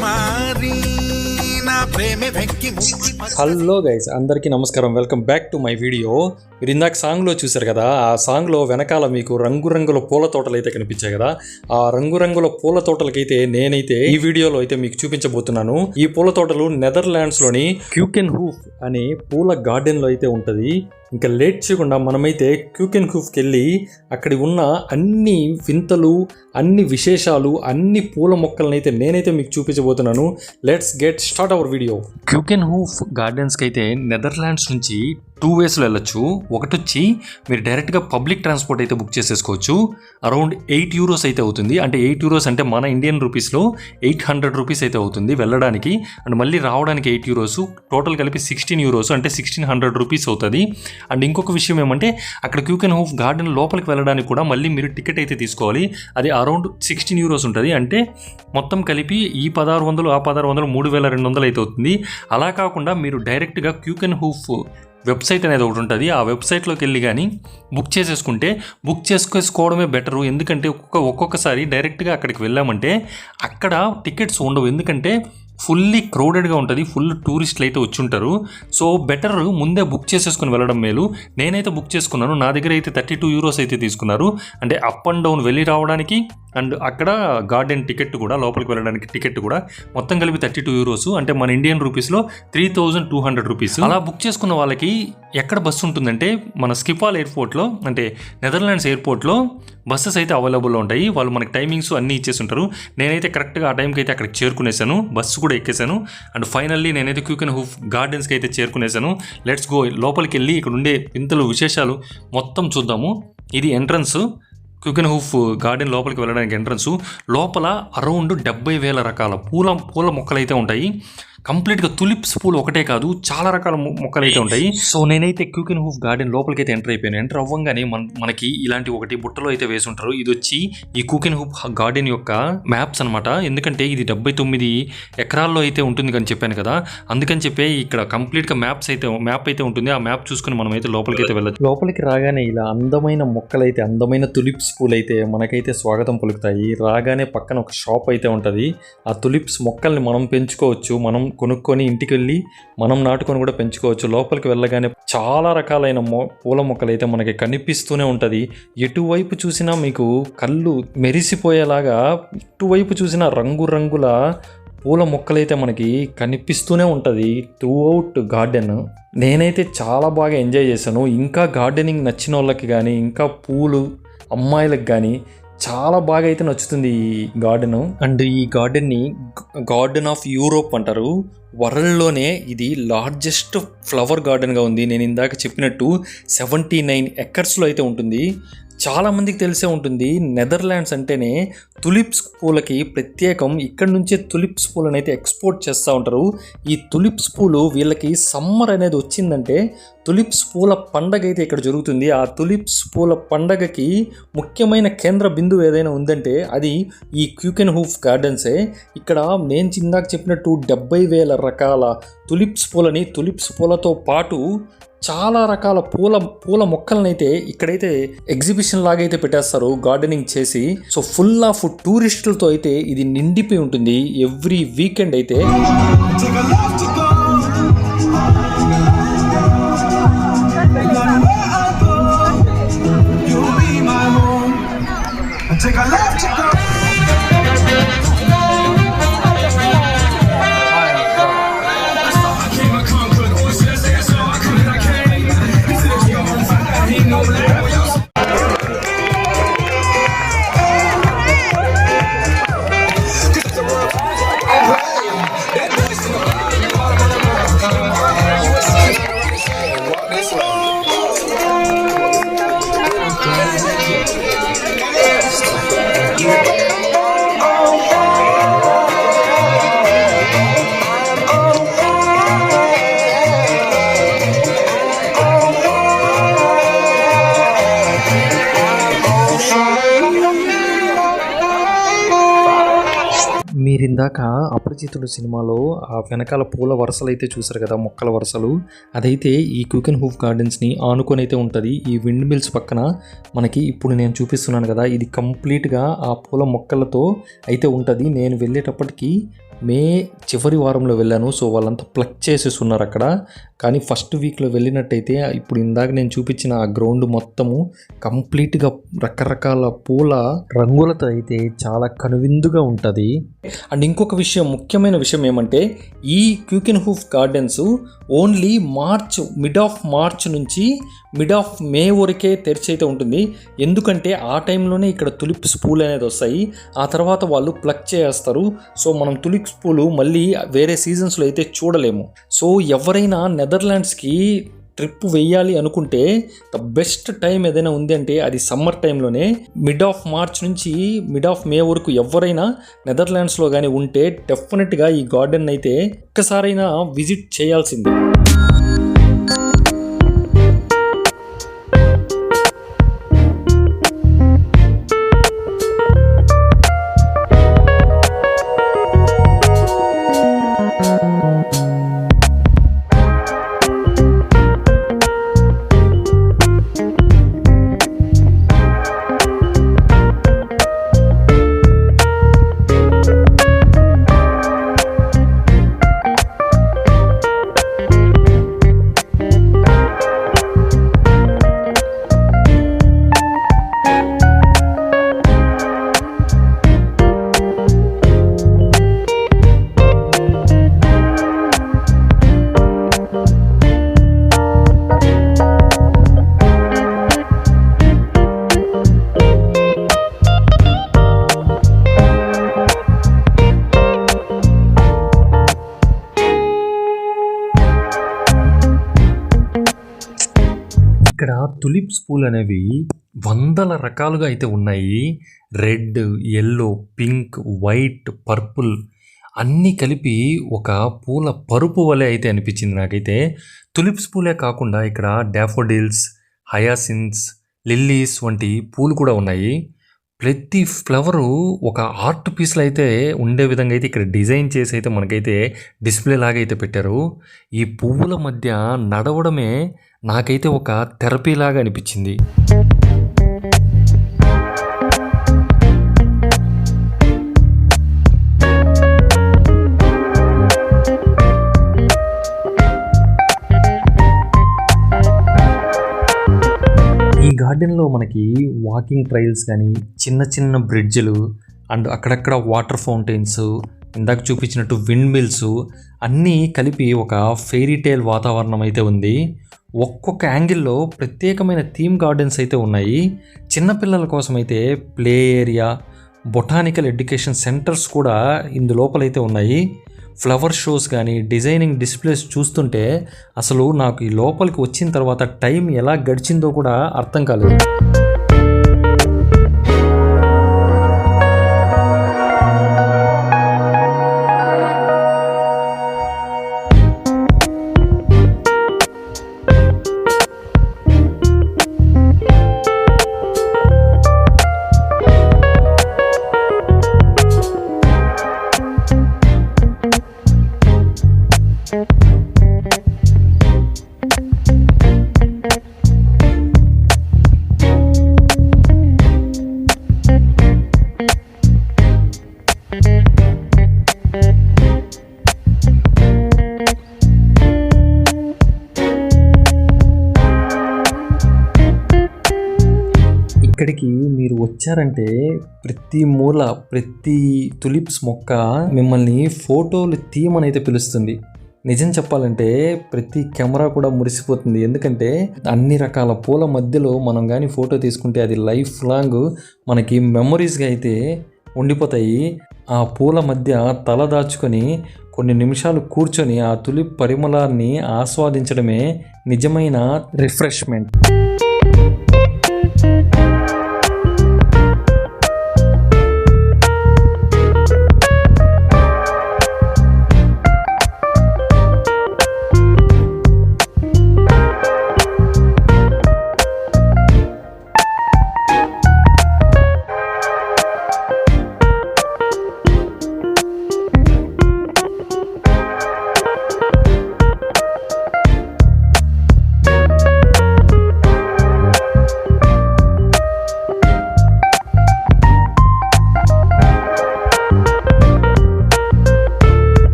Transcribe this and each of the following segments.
కుమారి hello guys అందరికీ నమస్కారం. Welcome back to my video. మీరు ఇందాక సాంగ్లో చూశారు కదా ఆ సాంగ్లో వెనకాల మీకు రంగురంగుల పూల తోటలు అయితే కనిపించాయి కదా. ఆ రంగురంగుల పూల తోటలకైతే నేనైతే ఈ వీడియోలో అయితే మీకు చూపించబోతున్నాను. ఈ పూల తోటలు నెదర్లాండ్స్లోని క్యూకెన్ హూఫ్ అనే పూల గార్డెన్లో అయితే ఉంటుంది. ఇంకా లేట్ చేయకుండా మనమైతే క్యూకెన్ హూఫ్కి వెళ్ళి అక్కడి ఉన్న అన్ని వింతలు అన్ని విశేషాలు అన్ని పూల మొక్కలనైతే అయితే నేనైతే మీకు చూపించబోతున్నాను. Let's get start our video. Keukenhof గార్డెన్స్కి అయితే నెదర్లాండ్స్ నుంచి టూ వేస్లో వెళ్ళొచ్చు. ఒకటి వచ్చి మీరు డైరెక్ట్గా పబ్లిక్ ట్రాన్స్పోర్ట్ అయితే బుక్ చేసేసుకోవచ్చు. అరౌండ్ ఎయిట్ యూరోస్ అయితే అవుతుంది. అంటే ఎయిట్ యూరోస్ అంటే మన ఇండియన్ రూపీస్లో ఎయిట్ హండ్రెడ్ రూపీస్ అయితే అవుతుంది వెళ్ళడానికి. అండ్ మళ్ళీ రావడానికి ఎయిట్ యూరోస్. టోటల్ కలిపి సిక్స్టీన్ యూరోస్. అంటే సిక్స్టీన్ హండ్రెడ్ రూపీస్ అవుతుంది. అండ్ ఇంకొక విషయం ఏమంటే అక్కడ క్యూకెన్ హోఫ్ గార్డెన్ లోపలికి వెళ్ళడానికి కూడా మళ్ళీ మీరు టికెట్ అయితే తీసుకోవాలి. అది అరౌండ్ సిక్స్టీన్ యూరోస్ ఉంటుంది. అంటే మొత్తం కలిపి ఈ పదహారు వందలు ఆ పదహారు వందలు మూడు వేల రెండు వందలు అయితే అవుతుంది. అలా కాకుండా మీరు డైరెక్ట్గా క్యూకెన్ హూఫ్ వెబ్సైట్ అనేది ఒకటి ఉంటుంది. ఆ వెబ్సైట్లోకి వెళ్ళి కానీ బుక్ చేసేసుకుంటే బుక్ చేసుకోవడమే బెటరు. ఎందుకంటే ఒక్కొక్క ఒక్కొక్కసారి డైరెక్ట్గా అక్కడికి వెళ్ళామంటే అక్కడ టికెట్స్ ఉండవు. ఎందుకంటే ఫుల్లీ క్రౌడెడ్గా ఉంటుంది ఫుల్ టూరిస్టులు అయితే వచ్చి ఉంటారు సో బెటర్ ముందే బుక్ చేసేసుకుని వెళ్ళడం మేలు. నేనైతే బుక్ చేసుకున్నాను నా దగ్గర అయితే థర్టీ టూ యూరోస్ అయితే తీసుకున్నారు. అంటే అప్ అండ్ డౌన్ వెళ్ళి రావడానికి అండ్ అక్కడ గార్డెన్ టికెట్ కూడా లోపలికి వెళ్ళడానికి టికెట్ కూడా మొత్తం కలిపి థర్టీ టూ యూరోస్ అంటే మన ఇండియన్ రూపీస్లో three thousand two hundred rupees అలా బుక్ చేసుకున్న వాళ్ళకి ఎక్కడ బస్సు ఉంటుందంటే మన స్కిపాల్ ఎయిర్పోర్ట్లో అంటే నెదర్లాండ్స్ ఎయిర్పోర్ట్లో బస్సెస్ అయితే అవైలబుల్లో ఉంటాయి. వాళ్ళు మనకి టైమింగ్స్ అన్నీ ఇచ్చేసి ఉంటారు. నేనైతే కరెక్ట్గా ఆ టైంకి అయితే అక్కడికి చేరుకునేసాను. బస్సు కూడా ఎక్కేసాను అండ్ ఫైనల్లీ నేనైతే క్యూకెన్ హూఫ్ గార్డెన్స్కి అయితే చేరుకునేసాను లెట్స్ గో లోపలికి వెళ్ళి ఇక్కడ ఉండే వింతలు విశేషాలు మొత్తం చూద్దాము. ఇది ఎంట్రన్స్. క్యూకెన్ హూఫ్ గార్డెన్ లోపలికి వెళ్ళడానికి ఎంట్రన్స్. లోపల అరౌండ్ డెబ్బై వేల రకాల పూల పూల మొక్కలు అయితే ఉంటాయి. కంప్లీట్గా తులిప్స్ పూలు ఒకటే కాదు చాలా రకాల మొక్కలు అయితే ఉంటాయి. సో నేనైతే క్యూకెన్ హూఫ్ గార్డెన్ లోపలికి అయితే ఎంటర్ అయిపోయాను. ఎంటర్ అవ్వగానే మన మనకి ఇలాంటి ఒకటి బుట్టలో అయితే వేసి ఉంటారు ఇది వచ్చి ఈ కూకెన్ హూప్ గార్డెన్ యొక్క మ్యాప్స్ అనమాట ఎందుకంటే ఇది డెబ్బై తొమ్మిది ఎకరాల్లో అయితే ఉంటుంది అని చెప్పాను కదా. అందుకని చెప్పి ఇక్కడ కంప్లీట్గా మ్యాప్స్ అయితే మ్యాప్ అయితే ఉంటుంది. ఆ మ్యాప్ చూసుకుని మనం అయితే లోపలికి అయితే వెళ్ళచ్చు. లోపలికి రాగానే ఇలా అందమైన మొక్కలు అయితే అందమైన తులిప్స్ పూలు అయితే మనకైతే స్వాగతం పలుకుతాయి. రాగానే పక్కన ఒక షాప్ అయితే ఉంటుంది. ఆ తులిప్స్ మొక్కల్ని మనం పెంచుకోవచ్చు. మనం కొనుక్కొని ఇంటికి వెళ్ళి మనం నాటుకొని కూడా పెంచుకోవచ్చు. లోపలికి వెళ్ళగానే చాలా రకాలైన మొ పూల మొక్కలు అయితే మనకి కనిపిస్తూనే ఉంటుంది. ఎటువైపు చూసినా మీకు కళ్ళు మెరిసిపోయేలాగా ఇటువైపు చూసినా రంగురంగుల పూల మొక్కలైతే మనకి కనిపిస్తూనే ఉంటుంది త్రూ అవుట్ గార్డెన్ నేనైతే చాలా బాగా ఎంజాయ్ చేశాను. ఇంకా గార్డెనింగ్ నచ్చిన వాళ్ళకి కానీ ఇంకా పూలు అమ్మాయిలకు కానీ చాలా బాగా అయితే నచ్చుతుంది ఈ గార్డెన్. అండ్ ఈ గార్డెన్ని గార్డెన్ ఆఫ్ యూరోప్ అంటారు. వరల్డ్లోనే ఇది లార్జెస్ట్ ఫ్లవర్ గార్డెన్గా ఉంది. నేను ఇందాక చెప్పినట్టు సెవెంటీ నైన్ ఎకర్స్లో అయితే ఉంటుంది. చాలా మందికి తెలిసే ఉంటుంది. నెదర్లాండ్స్ అంటేనే తులిప్స్ పూలకి ప్రత్యేకం. ఇక్కడ నుంచే తులిప్స్ పూలను అయితే ఎక్స్పోర్ట్ చేస్తూ ఉంటారు. ఈ తులిప్స్ పూలు వీళ్ళకి సమ్మర్ అనేది వచ్చిందంటే తులిప్స్ పూల పండగ అయితే ఇక్కడ జరుగుతుంది. ఆ తులిప్స్ పూల పండగకి ముఖ్యమైన కేంద్ర బిందువు ఏదైనా ఉందంటే అది ఈ క్యూకెన్ హూఫ్ గార్డెన్సే. ఇక్కడ నేను ఇందాక చెప్పినట్టు డెబ్బై వేల రకాల తులిప్స్ పూలని తులిప్స్ పూలతో పాటు చాలా రకాల పూల పూల మొక్కలనైతే ఇక్కడైతే ఎగ్జిబిషన్ లాగా అయితే పెట్టేస్తారు గార్డెనింగ్ చేసి. సో ఫుల్ ఆఫ్ టూరిస్టులతో అయితే ఇది నిండిపోయి ఉంటుంది. ఎవ్రీ వీకెండ్ అయితే. Take a left take a ఇందాక అపరిచితుడు సినిమాలో ఆ వెనకాల పూల వరుసలు అయితే చూసారు కదా మొక్కల వరుసలు. అదైతే ఈ క్యూకెన్ హూఫ్ గార్డెన్స్ని ఆనుకొని అయితే ఉంటుంది. ఈ విండ్ మిల్స్ పక్కన మనకి ఇప్పుడు నేను చూపిస్తున్నాను కదా ఇది కంప్లీట్గా ఆ పూల మొక్కలతో అయితే ఉంటుంది. నేను వెళ్ళేటప్పటికి మే చివరి వారంలో వెళ్ళాను సో వాళ్ళంతా ప్లక్ చేసేసి ఉన్నారు అక్కడ. కానీ ఫస్ట్ వీక్లో వెళ్ళినట్టయితే ఇప్పుడు ఇందాక నేను చూపించిన ఆ గ్రౌండ్ మొత్తము కంప్లీట్గా రకరకాల పూల రంగులతో అయితే చాలా కనువిందుగా ఉంటుంది. అండ్ ఇంకొక విషయం ముఖ్యమైన విషయం ఏమంటే ఈ Keukenhof gardens only March mid of March నుంచి మిడ్ ఆఫ్ మే వరకే తెరిచి అయితే ఉంటుంది. ఎందుకంటే ఆ టైంలోనే ఇక్కడ తులిప్స్ పూలు అనేది వస్తాయి. ఆ తర్వాత వాళ్ళు ప్లక్ చేస్తారు. సో మనం తులిప్స్ పూలు మళ్ళీ వేరే సీజన్స్లో అయితే చూడలేము. సో ఎవరైనా నెదర్లాండ్స్కి ట్రిప్ వేయాలి అనుకుంటే ద బెస్ట్ టైం ఏదైనా ఉంది అంటే అది సమ్మర్ టైంలోనే మిడ్ ఆఫ్ మార్చ్ నుంచి మిడ్ ఆఫ్ మే వరకు ఎవరైనా నెదర్లాండ్స్లో కానీ ఉంటే డెఫినెట్గా ఈ గార్డెన్ అయితే ఒక్కసారైనా విజిట్ చేయాల్సిందే. ఇక్కడ తులిప్స్ పూలు అనేవి వందల రకాలుగా అయితే ఉన్నాయి. Red yellow pink white purple అన్నీ కలిపి ఒక పూల పరుపు వలె అయితే అనిపించింది నాకైతే. తులిప్స్ పూలే కాకుండా ఇక్కడ డాఫోడిల్స్ హయాసిన్స్ లిల్లీస్ వంటి పూలు కూడా ఉన్నాయి. ప్రతి ఫ్లవరు ఒక ఆర్ట్ పీస్లో అయితే ఉండే విధంగా అయితే ఇక్కడ డిజైన్ చేసి అయితే మనకైతే డిస్ప్లే లాగా అయితే పెట్టారు. ఈ పువ్వుల మధ్య నడవడమే నాకైతే ఒక థెరపీ లాగా అనిపించింది. గార్డెన్లో మనకి వాకింగ్ ట్రైల్స్ కానీ చిన్న చిన్న బ్రిడ్జ్లు అండ్ అక్కడక్కడ వాటర్ ఫౌంటైన్స్ ఇందాక చూపించినట్టు విండ్ మిల్స్ అన్నీ కలిపి ఒక ఫెయిరీటైల్ వాతావరణం అయితే ఉంది. ఒక్కొక్క యాంగిల్లో ప్రత్యేకమైన థీమ్ గార్డెన్స్ అయితే ఉన్నాయి. చిన్నపిల్లల కోసం అయితే play area botanical education centres కూడా ఇందు లోపలైతే ఉన్నాయి. ఫ్లవర్ షోస్ కానీ డిజైనింగ్ డిస్ప్లేస్ చూస్తుంటే అసలు నాకు ఈ లోపలికి వచ్చిన తర్వాత టైం ఎలా గడిచిందో కూడా అర్థం కాలేదు. మీరు వచ్చారంటే ప్రతి మూల ప్రతి తులిప్స్ మొక్క మిమ్మల్ని ఫోటోలు తీయమని అయితే పిలుస్తుంది. నిజం చెప్పాలంటే ప్రతి కెమెరా కూడా మురిసిపోతుంది. ఎందుకంటే అన్ని రకాల పూల మధ్యలో మనం కానీ ఫోటో తీసుకుంటే అది లైఫ్ లాంగ్ మనకి మెమొరీస్గా అయితే ఉండిపోతాయి. ఆ పూల మధ్య తల దాచుకొని కొన్ని నిమిషాలు కూర్చొని ఆ తులిప్ పరిమళాన్ని ఆస్వాదించడమే నిజమైన రిఫ్రెష్మెంట్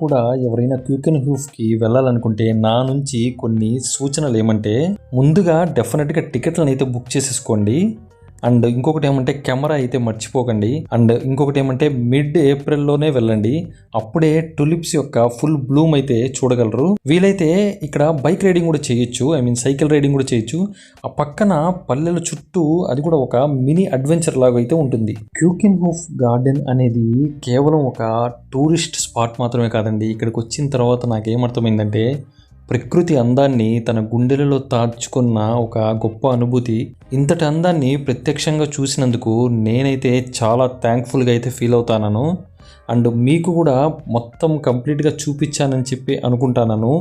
కూడా ఎవరైనా క్యూకెన్ హ్యూఫ్కి వెళ్ళాలనుకుంటే నా నుంచి కొన్ని సూచనలు ఏమంటే ముందుగా డెఫినెట్గా టికెట్లను అయితే బుక్ చేసేసుకోండి. అండ్ ఇంకొకటి ఏమంటే కెమెరా అయితే మర్చిపోకండి. అండ్ ఇంకొకటి ఏమంటే మిడ్ ఏప్రిల్లోనే వెళ్ళండి. అప్పుడే టులిప్స్ యొక్క ఫుల్ బ్లూమ్ అయితే చూడగలరు. వీలైతే ఇక్కడ బైక్ రైడింగ్ కూడా చేయొచ్చు. ఐ మీన్ సైకిల్ రైడింగ్ కూడా చేయొచ్చు. ఆ పక్కన పల్లెల చుట్టూ అది కూడా ఒక మినీ అడ్వెంచర్ లాగా అయితే ఉంటుంది. క్యూకిన్ హూఫ్ గార్డెన్ అనేది కేవలం ఒక టూరిస్ట్ స్పాట్ మాత్రమే కాదండి. ఇక్కడికి వచ్చిన తర్వాత నాకేమర్థమైందంటే ప్రకృతి అందాన్ని తన గుండెలలో తాచుకున్న ఒక గొప్ప అనుభూతి. ఇంతటి అందాన్ని ప్రత్యక్షంగా చూసినందుకు నేనైతే చాలా థ్యాంక్ఫుల్గా అయితే ఫీల్ అవుతాను అండ్ మీకు కూడా మొత్తం కంప్లీట్గా చూపించానని చెప్పి అనుకుంటాను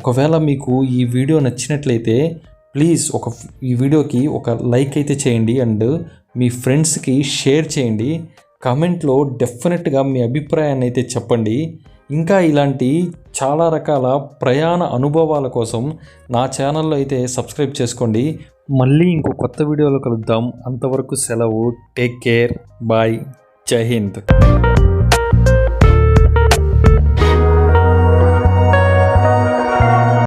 ఒకవేళ మీకు ఈ వీడియో నచ్చినట్లయితే ప్లీజ్ ఒక ఈ వీడియోకి ఒక లైక్ అయితే చేయండి. అండ్ మీ ఫ్రెండ్స్కి షేర్ చేయండి. కామెంట్లో డెఫినెట్గా మీ అభిప్రాయాన్ని అయితే చెప్పండి. ఇంకా ఇలాంటి చాలా రకాల ప్రయాణ అనుభవాల కోసం నా ఛానల్లో అయితే సబ్స్క్రైబ్ చేసుకోండి. మళ్ళీ ఇంకో కొత్త వీడియోలో కలుద్దాం. అంతవరకు సెలవు. Take care. Bye. Jai Hind.